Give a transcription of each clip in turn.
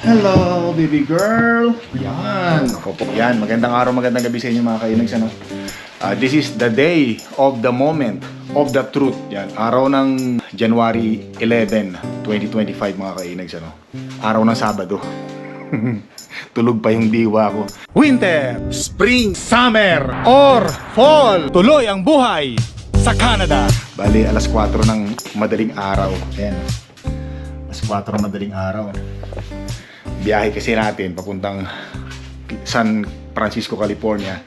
Hello, baby girl! Yan! Ako po. Yan, magandang araw, magandang gabi sa inyo mga kainags. Ano? Ah, this is the day of the moment of the truth. Yan, araw ng January 11, 2025 mga kainags. Ano? Araw ng Sabado. Tulog pa yung diwa ko. Winter, Spring, Summer, or Fall! Tuloy ang buhay sa Canada! Bali, alas 4 ng madaling araw. Ayan. Alas 4 ng madaling araw. Biyahe kasi natin papuntang San Francisco, California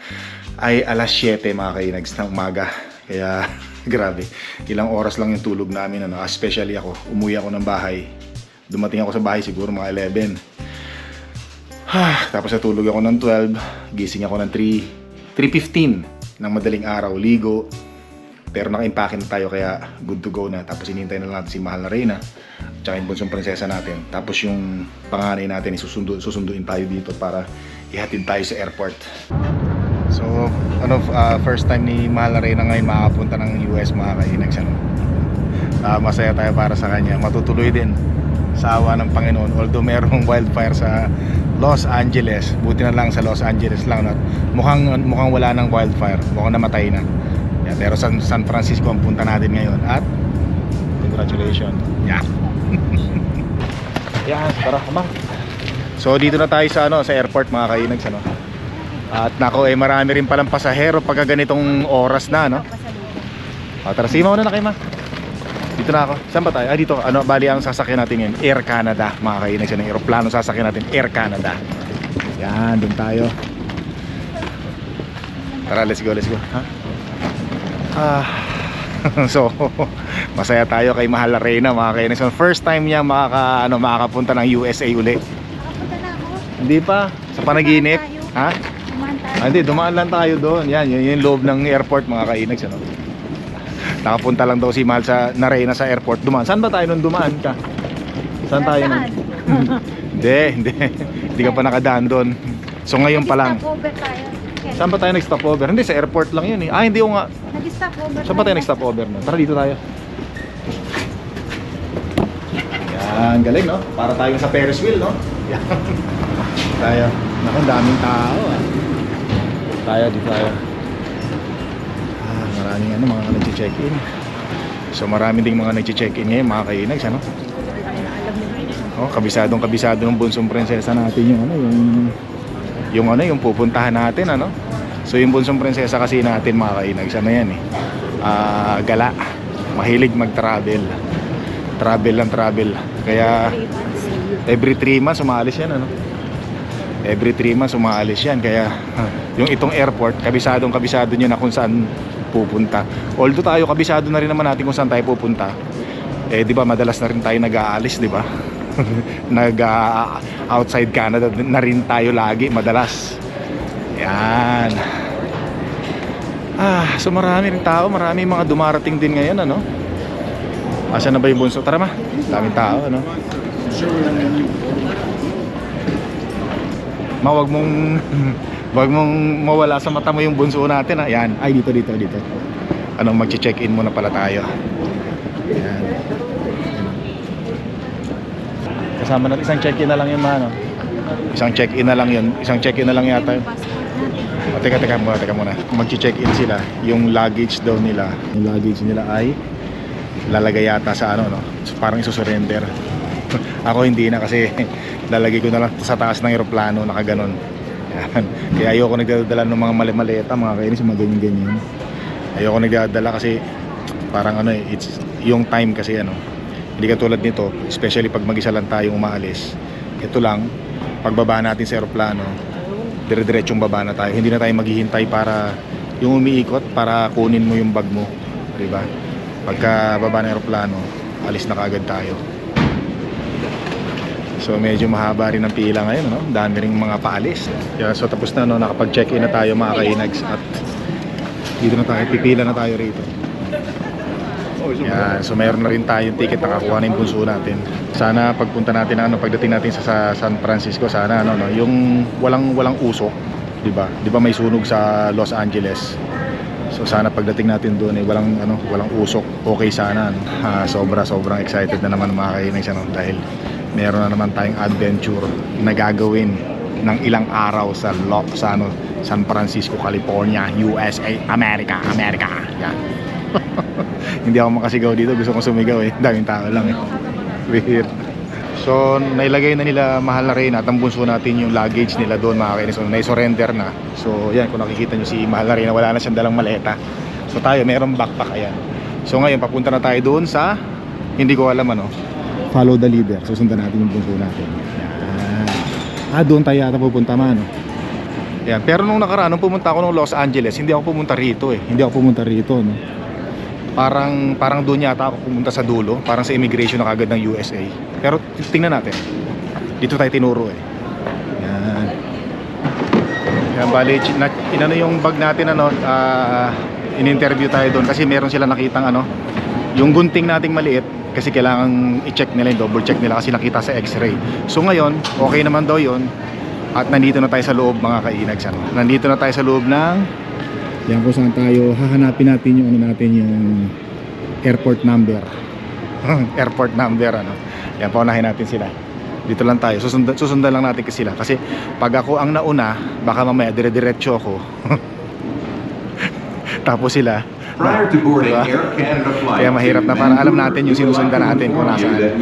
ay alas 7 mga kainags ng umaga. Kaya grabe, ilang oras lang yung tulog namin. Ano? Especially ako, umuwi ako ng bahay. Dumating ako sa bahay siguro mga 11. Ah, tapos natulog ako ng 12, gising ako ng 3, 3.15 ng madaling araw, ligo. Pero naka-impake na tayo kaya good to go na. Tapos hinihintay na natin si Mahal na Reyna tsaka yung bunsong prinsesa natin. Tapos yung panganay natin, isusundo, susunduin tayo dito para ihatid tayo sa airport. So, ano, ah, first time ni Mahal na Reyna ngayon makapunta ng US mga kainags. Ano? Ah, masaya tayo para sa kanya. Matutuloy din sa awa ng Panginoon. Although merong wildfire sa Los Angeles, buti na lang sa Los Angeles lang. At mukhang, mukhang wala ng wildfire. Mukhang namatay na. Yeah, pero San, San Francisco ang punta natin ngayon. At congratulations. Yeah. Yan, tara, come So dito na tayo sa ano, sa airport mga kainags ano. At nako eh marami rin palang pasahero pagka ganitong oras na no. O, tara, sige mauna na kayo ma. Dito na ako. Saan ba tayo? Ah, dito. Ano, bali ang sasakyan natin ngayon, Air Canada. Mga kainags ang aeroplano sasakyan natin, Air Canada. Yan, dun tayo. Tara, let's go, let's go. Ha? Ah, so, masaya tayo kay Mahal Reyna, mga kainags. So, first time niya makaka, ano, makakapunta ng USA uli. Nakapunta na ako. Hindi pa, sa panaginip. Ha? Dumaan tayo. Ah, hindi, dumaan lang tayo doon. Yan, yun yung loob ng airport mga kainags. Ano? Nakapunta lang daw si Mahal sa Narena sa airport. Dumaan. Saan ba tayo nung dumaan ka? Saan tayo nun? Hindi, hindi. Hindi ka pa nakadaan doon. So ngayon pa lang. Tayo. Saan ba tayo nag-stop over? Hindi, sa airport lang yun eh. Ah, hindi ko nga. Nag-stop over Saan ba tayo nag-stop over? Tara dito tayo. Yan, galing no? Para tayo sa Ferris wheel no? Yan. tayo. Naku, daming tao ah. Tayo, dito tayo. Ah, maraming ano, mga nag-check-in. So marami ding mga nag-check-in ngayon, mga kainags, ano? Oh, kabisadong kabisado ng bunsong prinsesa natin yung ano, yung yung ano, yung pupuntahan natin, ano? So yung bunsong prinsesa kasi natin mga kainags, ano yan eh. Ah, gala. Mahilig mag-travel. Travel lang travel. Kaya every 3 months umaalis yan, ano? Every 3 months umaalis yan. Kaya yung itong airport, kabisadong kabisado nyo na kung saan pupunta. Although tayo kabisado na rin naman natin kung saan tayo pupunta. Eh, di ba, madalas na rin tayo nag-aalis, di ba? nag ah, outside Canada na rin tayo lagi madalas. Yan. Ah so marami rin tao marami mga dumarating din ngayon ano? Asa na ba yung bunso? Tara ma daming tao ano? Ma wag mong wag mong mawala sa mata mo yung bunso natin ha? Yan. Ay dito dito dito. Ano magche-check in muna pala tayo? Yan Kasama natin isang check-in na lang yun, mano. Isang check-in na lang yun. Isang check-in na lang yata. Yung passport natin. O, teka, teka muna, teka muna. Mag-check-in sila. Yung luggage daw nila, yung luggage nila ay lalagay yata sa ano, no? Parang isusurrender. Ako hindi na kasi lalagay ko na lang sa taas ng eroplano, nakaganon. Yan. Kaya ayoko nagdadala ng mga mali-maleta, mga kainis, mga ganyan-ganyan. Ayoko nagdadala kasi parang ano eh, it's, yung time kasi ano, hindi katulad nito, especially pag mag-isa lang tayong umaalis. Ito lang, pagbaba natin sa aeroplano, dire-diretsong baba na tayo. Hindi na tayo maghihintay para yung umiikot para kunin mo yung bag mo, 'di ba? Pagka baba ng aeroplano, alis na kaagad tayo. So medyo mahaba rin ang pila ngayon, no? Dami ring mga paalis. Yeah, so tapos na no, nakapag-check-in na tayo mga kainags at dito na tayo, pipila na tayo rito. Yan, so mayroon na rin tayong ticket nakakuha na yung bunso natin. Sana pagpunta natin ano pagdating natin sa, sa San Francisco sana ano no, yung walang walang usok, 'di ba? 'Di ba may sunog sa Los Angeles? So sana pagdating natin doon eh walang ano, walang usok. Okay sana. Ah, sobra sobrang excited na naman mga kainis ano dahil meron na naman tayong adventure na gagawin ng ilang araw sa Lo, sa ano, San Francisco, California, USA, America, America. Yan. Hindi ako makasigaw dito, gusto kong sumigaw eh. Daming tao lang eh. Weird. So, nailagay na nila mahal na rin at ang bunso natin yung luggage nila doon mga kainis. So, nai-surrender na. So, yan, kung nakikita nyo si mahal na rin, wala na siyang dalang maleta. So, tayo, mayroong backpack, ayan. So, ngayon, papunta na tayo doon sa, hindi ko alam ano, follow the leader. Susundan natin yung bunso natin. Yan. Ah, doon tayo yata pupunta man. No? Yan. Pero nung nakaraan, nung pumunta ako ng Los Angeles, hindi ako pumunta rito eh. Hindi ako pumunta rito, no? Parang parang doon yata ako pumunta sa dulo, parang sa immigration na kagad ng USA. Pero tingnan natin. Dito tayo tinuro eh. Yan. Yan bali, na, inano yung bag natin ano, ah, in-interview tayo doon kasi meron sila nakitang ano, yung gunting nating maliit kasi kailangan i-check nila, double check nila kasi nakita sa x-ray. So ngayon, okay naman daw yon at nandito na tayo sa loob mga kainags. Ano? Nandito na tayo sa loob ng yan kung saan tayo hahanapin natin yung ano natin yung airport number. airport number ano. Yan paunahin natin sila. Dito lang tayo. Susundan, susundan lang natin kasi sila. Kasi pag ako ang nauna, baka mamaya dire-diretso ako. Tapos sila, Prior to boarding Diba? Air Canada flight Kaya mahirap na to parang alam natin yung sinusundan natin kung nasaan.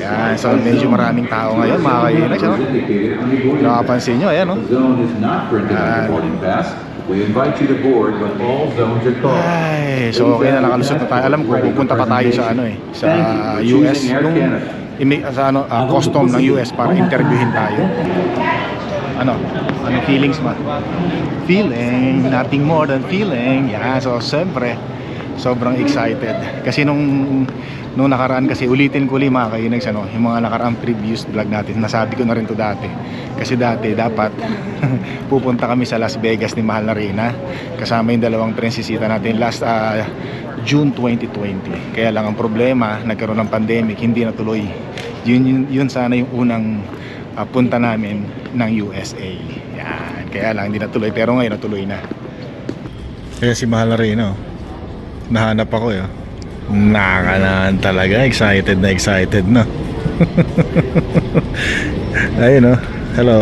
Yan, so medyo maraming tao ngayon, mga As kainex, ano? Nakapansin nyo, ayan, printed on Yan. We invite you to board when all zones are called. Ay, so okay na nakalusot na tayo. Alam ko, pupunta pa tayo sa ano eh, sa US, imi- sa ano, ah, custom ng US para interviewin tayo. Ano? Ano feelings mo? Feeling, nothing more than feeling. Yeah, so siyempre, sobrang excited. Kasi nung nung nakaraan kasi ulitin ko ulit mga kainags ano, yung mga nakaraang previous vlog natin. Nasabi ko na rin to dati. Kasi dati dapat pupunta kami sa Las Vegas ni Mahal na Reyna kasama yung dalawang prinsesita natin last ah, June 2020. Kaya lang ang problema, nagkaroon ng pandemic, hindi natuloy. Yun, yun, yun sana yung unang ah, punta namin ng USA. Yan. Kaya lang hindi natuloy pero ngayon natuloy na. Kaya si Mahal na Reyna, oh. Nahanap ako eh. Nakakanaan talaga. Excited na excited na. Ayun oh. Hello.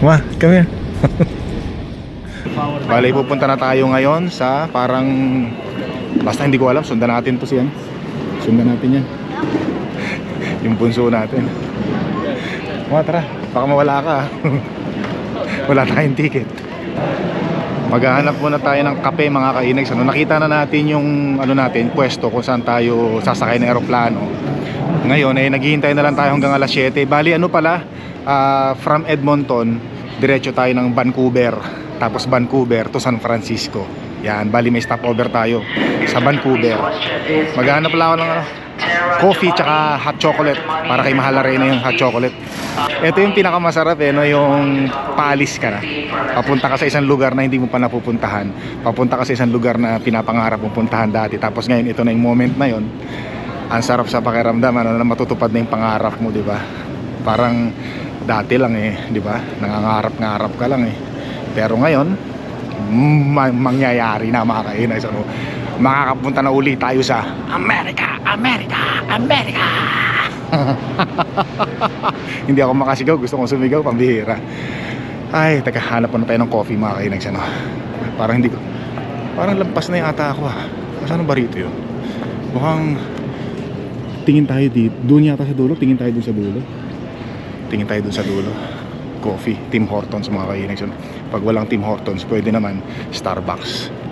Ma, come here. Bale, pupunta na tayo ngayon sa parang basta hindi ko alam, sundan natin to siyan. Sundan natin yan. Yung bunso natin. Ma, tara. Baka mawala ka. Wala tayong ticket. Maghahanap muna tayo ng kape mga kainags. Ano, nakita na natin yung ano natin, pwesto kung saan tayo sasakay ng eroplano. Ngayon ay naghihintay na lang tayo hanggang alas 7. Bali ano pala, ah, from Edmonton, diretso tayo ng Vancouver. Tapos Vancouver to San Francisco. Yan, bali may stopover tayo sa Vancouver. Maghahanap lang ako ng ano, coffee tsaka hot chocolate para kay Mahal na Reyna yung hot chocolate. Ito yung pinakamasarap eh, no, yung paalis ka na. Papunta ka sa isang lugar na hindi mo pa napupuntahan. Papunta ka sa isang lugar na pinapangarap mong puntahan dati. Tapos ngayon, ito na yung moment na yon. Ang sarap sa pakiramdam, ano, na matutupad na yung pangarap mo, di ba? Parang dati lang eh, di ba? Nangangarap-ngarap ka lang eh. Pero ngayon, ma- mangyayari na mga kainay. So, makakapunta na uli tayo sa America, America, America. Hindi ako makasigaw, gusto kong sumigaw, pambihira. Ay, teka, hanap pa na tayo ng coffee mga kainags, ano. Parang hindi ko, parang lampas na yung ata ako ah. Saan ba rito yun? Mukhang, tingin tayo dito, doon yata sa dulo, tingin tayo doon sa dulo. Tingin tayo doon sa dulo. Coffee, Tim Hortons mga kainags, ano. Pag walang Tim Hortons, pwede naman Starbucks.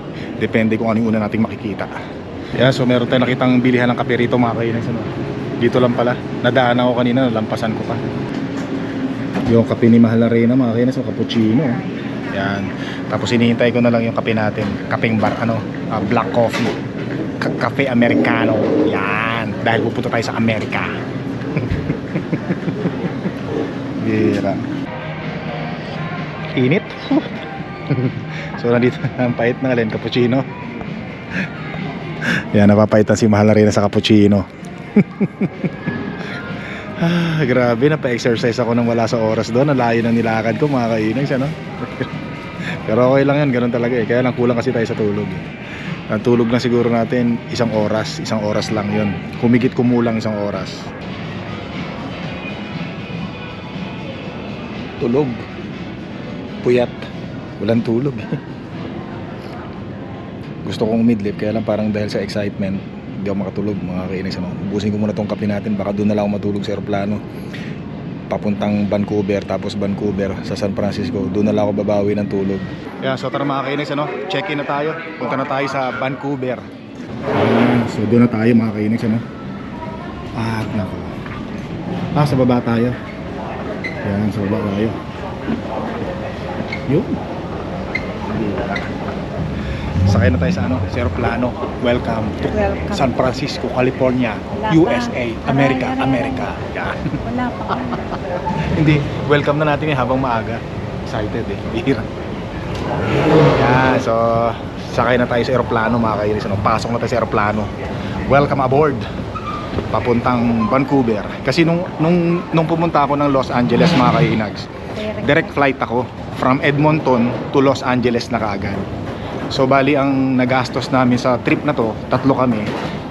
Depende kung ano yung una nating makikita. Yeah, so meron tayong nakitang bilihan ng kape rito mga kainags, ano. Dito lang pala. Nadaan ako kanina, lampasan ko pa. Yung kape ni Mahal na Reyna, mga kainas, yung cappuccino. Yan. Tapos hinihintay ko na lang yung kape natin. Kapeng bar, ano, ah, black coffee. Ka- cafe Americano. Yan. Dahil pupunta tayo sa Amerika. Bira. Init. so nandito ang pait na alin, cappuccino. Yan, napapaitan si Mahal na Reyna sa cappuccino. Ah, grabe, napa-exercise ako nang wala sa oras doon. Ang layo ng nilakad ko, mga kainags, ano? Pero okay lang yan, ganun talaga eh. Kaya lang kulang kasi tayo sa tulog. Ang tulog na siguro natin, isang oras. Isang oras lang yun. Kumigit kumulang isang oras. tulog. Puyat. Walang tulog. Gusto kong umidlip kaya lang parang dahil sa excitement hindi ako makatulog mga kainis ano. Ubusin ko muna tong kape natin baka doon na lang ako matulog sa aeroplano. Papuntang Vancouver tapos Vancouver sa San Francisco. Doon na lang ako babawi ng tulog. Yeah, so tara mga kainis ano. Check-in na tayo. Punta na tayo sa Vancouver. Ayan, so doon na tayo mga kainis ano. At nako. Ah, sa baba tayo. Yan, sa baba tayo. Yun. Sakay na tayo sa ano, sa aeroplano. Welcome to Welcome. San Francisco, California, Wala pa. USA, America, Aray, aray. America. Yan. Wala pa. Hindi, welcome na natin eh habang maaga. Excited eh. Bihira. Yan, so sakay na tayo sa aeroplano mga kainis. Ano, pasok na tayo sa aeroplano. Welcome aboard. Papuntang Vancouver. Kasi nung, nung, nung pumunta ako ng Los Angeles mga kainags, direct flight ako from Edmonton to Los Angeles na kaagad. So bali ang nagastos namin sa trip na to, tatlo kami,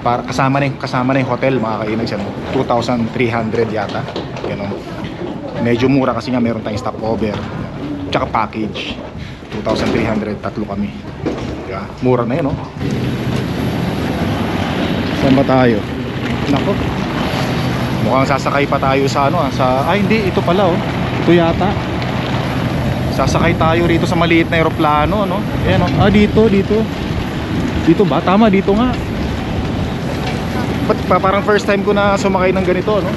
para kasama na yung, kasama na yung hotel mga kainags. Ano, 2,300 yata. Ganun. Medyo mura kasi nga meron tayong stopover. Tsaka package. 2,300, tatlo kami. Yeah, mura na yun, no? Saan ba tayo? Nako. Mukhang sasakay pa tayo sa ano, ah, sa... Ay, hindi. Ito pala, oh. Ito yata. Sasakay tayo rito sa maliit na eroplano, no? Ayan, oh. Ah, dito, dito. Dito ba? Tama, dito nga. Pa, parang first time ko na sumakay ng ganito, no?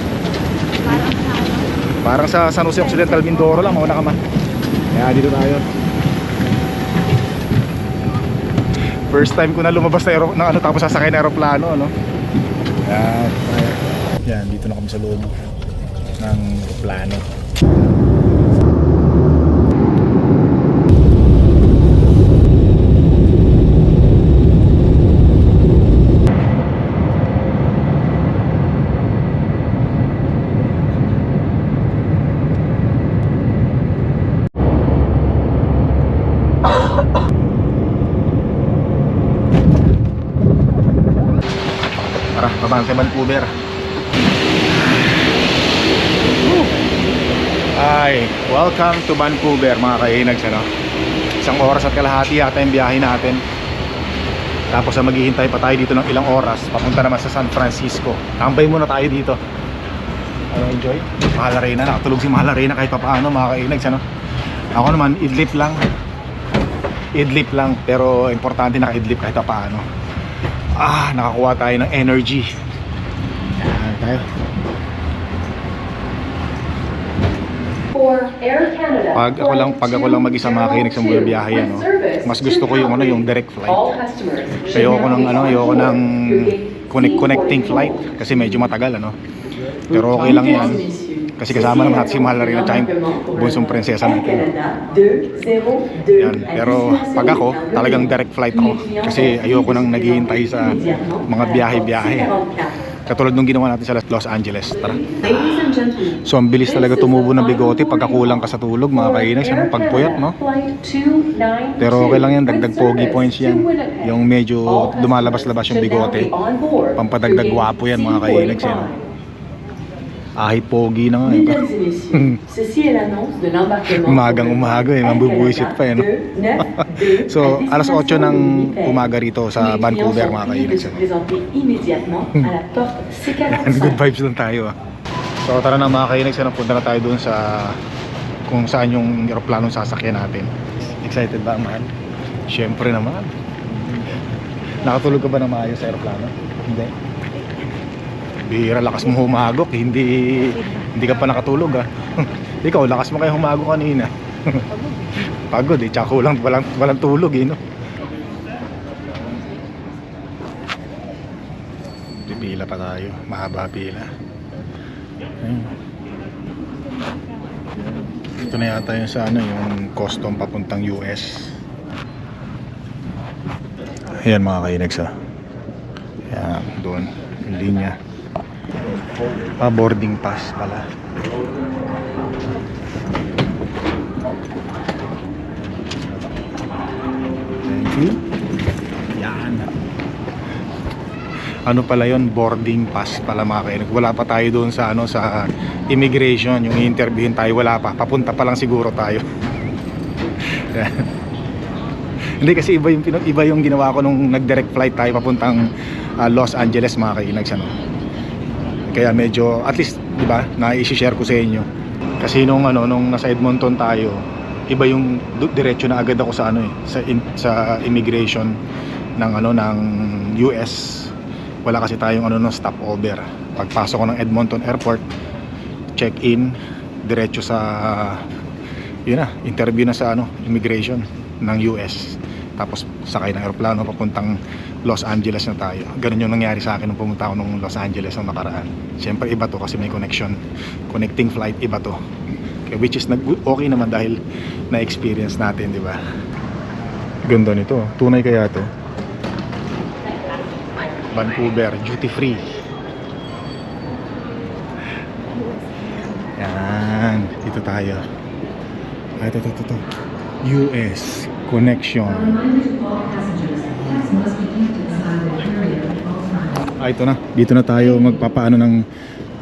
Parang sa San Jose Occidental Mindoro lang, mauna ka man. Kaya dito tayo. First time ko na lumabas na, aero, na ano, tapos sasakay na aeroplano, ano? Yan, tayo. Yan, dito na kami sa loob ng plano. Tara, babang sa Vancouver. Woo! Ay, welcome Vancouver mga kainags ano. Isang oras at kalahati yata yung biyahe natin. Tapos sa maghihintay pa tayo dito ng ilang oras, papunta naman sa San Francisco. Tambay muna tayo dito. Ano, enjoy? Mahal Arena, nakatulog si Mahal Arena kahit pa paano mga kainags ano. Ako naman, idlip lang. Idlip lang, pero importante naka-idlip kahit pa paano. Ah, nakakuha tayo ng energy. Yan tayo. For Air Canada, Pag ako lang pag ako lang mag-isa makinig sa mga biyahe ano, mas gusto ko yung ano yung direct flight. Customers Ayoko ng ano, ayoko ng connect connecting flight kasi medyo matagal ano. Pero okay lang yan. Kasi kasama naman natin si Mahal na rin at yung bunsong prinsesa natin. Yan. Pero pag ako, talagang direct flight ako. Kasi ayoko nang naghihintay sa mga biyahe-biyahe. Katulad nung ginawa natin sa Los Angeles. Tara. So ang bilis talaga tumubo ng bigote pagkakulang ka sa tulog mga kainis. Ano, pagpuyat no? Pero okay lang yan, dagdag pogi points yan. Yung medyo lumalabas-labas yung bigote. Pampadagdag gwapo yan mga kainis yan. Ahit pogi na nga. eh. Mesdames et messieurs, ceci est l'annonce de l'embarquement. Umagang umaga eh, mabubuisit pa eh. No? So, alas 8 ng umaga rito sa Vancouver mga kainis. Yan, good C45. vibes lang tayo ah. So tara na mga kainis, punta na tayo doon sa kung saan yung aeroplanong sasakyan natin. Excited ba, mahal? Siyempre naman. Nakatulog ka ba na maayos sa aeroplano? Hindi. Bihira, lakas mo humagok, hindi hindi ka pa nakatulog ah. Ikaw, lakas mo kayo humagok kanina. Pagod eh, tsaka kulang, walang, walang tulog eh, no? Pipila pa tayo, mahaba pila. Ito na yata yung sa ano, yung custom papuntang US. Ayan mga kainags ah. Ayan, doon. Linya. Ah, boarding pass pala. Thank you. Yan. Ano pala yon boarding pass pala mga kainig. Wala pa tayo doon sa ano sa immigration, yung interviewin tayo wala pa. Papunta pa lang siguro tayo. Hindi kasi iba yung iba yung ginawa ko nung nag-direct flight tayo papuntang uh, Los Angeles mga kainig sa no kaya medyo at least 'di ba na-i-share ko sa inyo. Kasi nung ano nung nasa Edmonton tayo iba yung diretso na agad ako sa ano eh sa in, sa immigration ng ano ng US wala kasi tayong ano ng stopover. Pagpasok ko ng Edmonton Airport check in diretso sa yun na interview na sa ano immigration ng US tapos sakay ng aeroplano papuntang Los Angeles na tayo. Ganun yung nangyari sa akin nung pumunta ako nung Los Angeles nung nakaraan. Syempre iba to kasi may connection. Connecting flight iba to. Okay, which is okay naman dahil na experience natin di ba? Ganda nito oh. tunay kaya to. Vancouver duty free. Yan. Dito tayo. Ito ito ito, ito. US connection. Ah, ito na. Dito na tayo magpapaano ng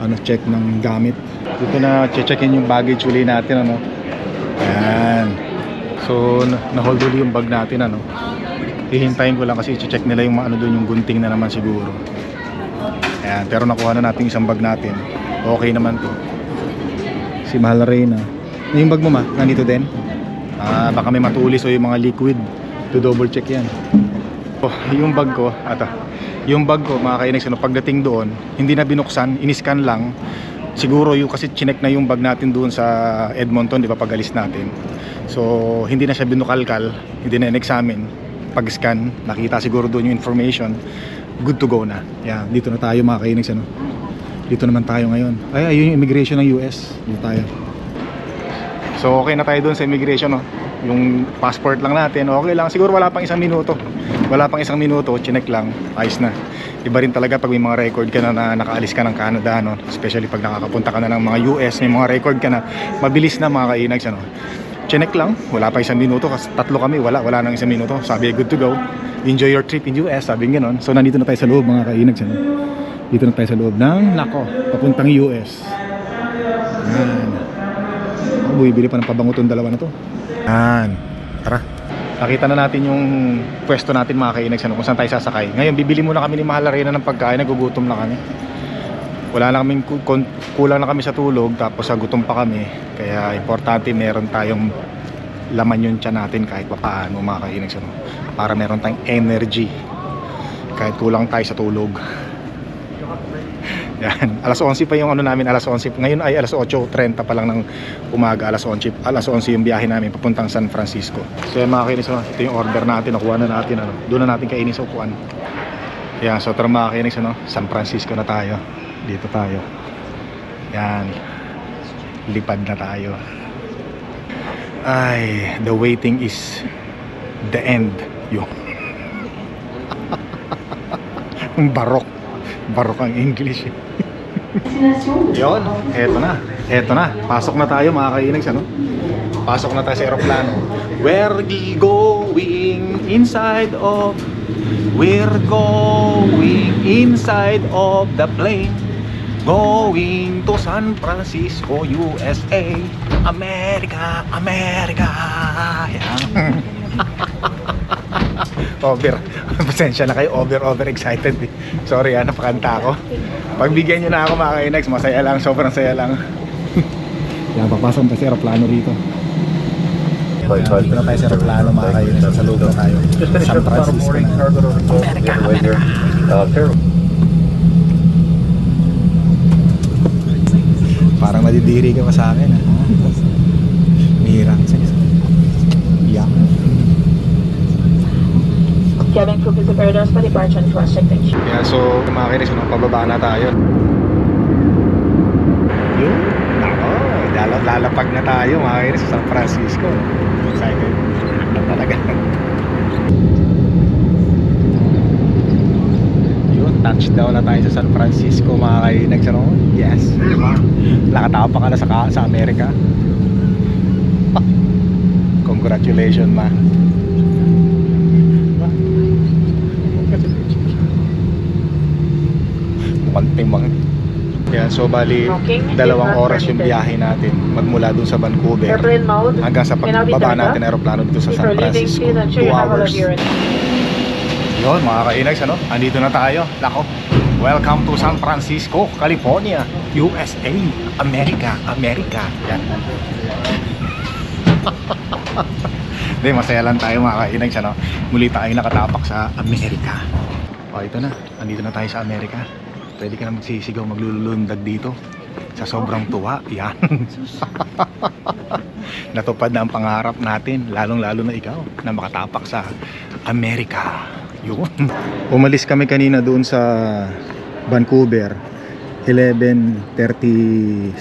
ano check ng gamit. Dito na che-checkin yung baggage uli natin ano. Ayan. So na-hold uli yung bag natin ano. Hihintayin ko lang kasi i-check nila yung ano doon yung gunting na naman siguro. Ayan, pero nakuha na natin isang bag natin. Okay naman 'to. Si Mahal Reyna. Yung bag mo ma, nandito din? uh, baka may matulis o yung mga liquid. To double check yan. Oh, yung bag ko ata. Yung bag ko mga kainex ano, pagdating doon hindi na binuksan iniskan lang. Siguro yung kasi chinek na yung bag natin doon sa Edmonton di ba pag alis natin. So hindi na siya binukalkal hindi na in-examine. Pag scan nakita siguro doon yung information good to go na. Yeah, dito na tayo mga kainex ano dito naman tayo ngayon. Ay ayun yung immigration ng US dito tayo. So okay na tayo doon sa immigration no. Yung passport lang natin, okay lang. Siguro wala pang isang minuto. Wala pang isang minuto, chinek lang, ayos na. Iba rin talaga pag may mga record ka na, na nakaalis ka ng Canada no, especially pag nakakapunta ka na ng mga US, may mga record ka na. Mabilis na mga kainags ano. Chinek lang, wala pa isang minuto kasi tatlo kami, wala wala nang isang minuto. Sabi good to go. Enjoy your trip in US, sabi ganoon. So nandito na tayo sa loob mga kainags ano. Dito na tayo sa loob ng nako, papuntang US. Bumibili pa ng pabango itong dalawa na to. Yan. Tara. Nakita na natin yung pwesto natin mga kainags ano, kung saan tayo sasakay. Ngayon, bibili muna kami ni Mahal Arena ng pagkain. Nagugutom na kami. Wala na kaming kulang na kami sa tulog tapos ah, gutom pa kami. Kaya importante meron tayong laman yung tiyan natin kahit papaano mga kainags ano. Para meron tayong energy kahit kulang tayo sa tulog. Yan. Alas 11 pa yung ano namin, alas 11. Ngayon ay alas 8.30 pa lang ng umaga, alas 11. Alas 11 yung biyahe namin papuntang San Francisco. So yan mga kainis, ano, ito yung order natin, nakuha na natin. Ano. Doon na natin kainin sa upuan. Yan, so tara mga kainis, ano, San Francisco na tayo. Dito tayo. Yan. Lipad na tayo. Ay, the waiting is the end. Yung. Barok. Barok English eh. Yun, eto na. Eto na. Pasok na tayo mga kainags, ano? Pasok na tayo sa aeroplano. We're going inside of We're going inside of the plane Going to San Francisco, USA America, America Yeah over. Pasensya na kayo, over, over excited. Eh. Sorry ha, napakanta ako. Pagbigyan nyo na ako mga Kinex, masaya lang, sobrang saya lang. Yan, papasok pa si aeroplano rito. Hoy, hoy. Dito na tayo sa aeroplano mga kayo. Sa loob na tayo. San Francisco na. Amerika, Amerika. Uh, Parang nadidiri ka pa sa akin. Ah. Ha? Mirang. Kevin Cook is the Paradise, pati Barge and Cross-Check. Thank you. Yeah, so kumakinis mo, pababa na tayo. Yun, ako, lala, lalapag na tayo, makakinis sa San Francisco. Excited na talaga. Yun, touchdown na tayo sa San Francisco, mga kainags. Ano? Yes. Nakatapa ka na sa, sa Amerika. Congratulations, ma. Pantimang. Yan, so bali, dalawang oras yung biyahe natin magmula dun sa Vancouver hanggang sa pagbaba natin off. aeroplano dito sa San Francisco. please ensure 2 you have all hours. Yun, mga kainags, ano? Andito na tayo. Nako. Welcome to San Francisco, California, USA, America, America. Yan. Hindi, masaya lang tayo mga kainags, ano? Muli tayo nakatapak sa Amerika. O, ito na. Andito na tayo sa Amerika. Pwede ka na magsisigaw, maglulundag dito. Sa sobrang tuwa. Yan. Natupad na ang pangarap natin, lalong-lalo na ikaw, na makatapak sa Amerika. Yun. Umalis kami kanina doon sa Vancouver. 11.37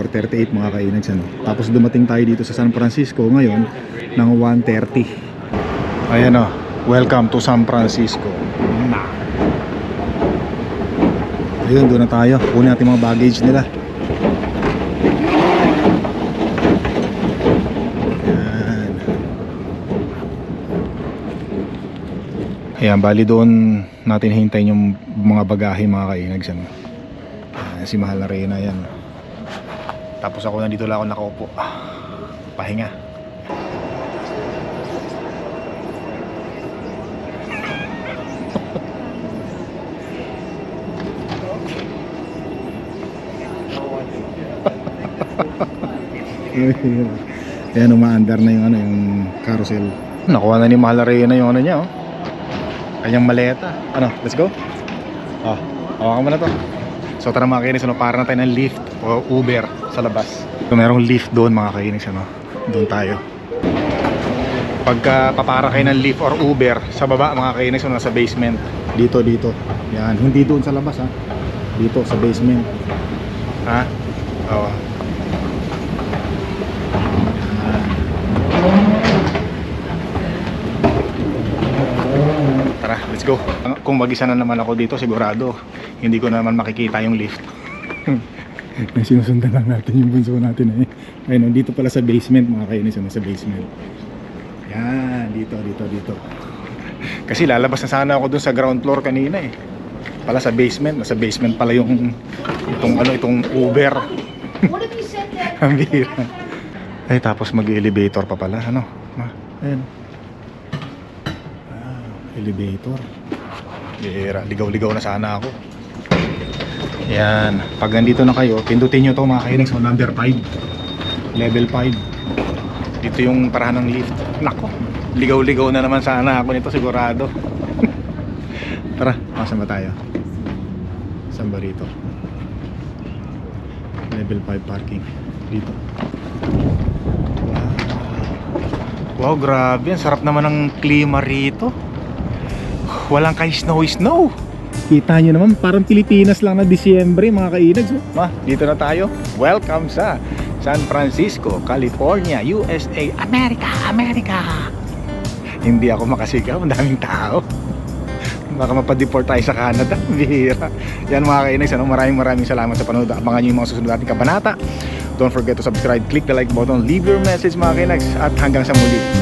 or 38 mga kainags ano. Tapos dumating tayo dito sa San Francisco ngayon ng 1.30 Ayan o, welcome to San Francisco na. Ayun, doon na tayo Kunin natin mga baggage nila Ayan Ayan, bali doon natin hintayin yung mga bagahe mga kainags ano. Si Mahal na Reyna yan. Tapos ako nandito lang ako nakaupo. Ah, Pahinga. Ayan, umaandar na yung ano, yung carousel. Nakuha na ni Mahal na yung ano niya, oh. Kanyang maleta. Ano, let's go? Ah, hawakan mo na to. So tara mga kainis, ano, para na tayo ng lift o Uber sa labas. So merong lift doon mga kainis, ano. Doon tayo. Pagka papara kayo ng lift or Uber sa baba mga kainis, ano, sa basement. Dito, dito. Yan, hindi doon sa labas ha. Dito sa basement. Ha? Oo. Tara, let's go. Kung mag-isa na naman ako dito, sigurado hindi ko naman makikita yung lift. May sinusundan lang natin yung bunso natin eh. Ayun, oh, dito pala sa basement mga kainis, ano, sa basement. Yan, dito, dito, dito. Kasi lalabas na sana ako dun sa ground floor kanina eh. Pala sa basement, nasa basement pala yung itong ano, itong Uber. Ang bihira. Ay, tapos mag-elevator pa pala, ano? Ayun. Elevator. Bihira, ligaw-ligaw na sana ako. Yan, pag nandito na kayo, pindutin nyo to mga kainis, so number 5. Level 5. Dito yung parahan ng lift. Nako, ligaw-ligaw na naman sana ako nito sigurado. Tara, masan tayo? Saan ba rito? Level 5 parking. Dito. Wow, grabe. Ang sarap naman ng klima rito. Walang kay snow-snow. Kita nyo naman, parang Pilipinas lang na Disyembre mga kainags. oh. Ma, dito na tayo. Welcome sa San Francisco, California, USA, America, America. Hindi ako makasigaw, ang daming tao. Baka mapadeport tayo sa Canada. Bihira. Yan mga kainags, ano, maraming maraming salamat sa panonood. Abangan nyo yung mga susunod nating kabanata. Don't forget to subscribe, click the like button, leave your message mga kainags. At hanggang sa muli.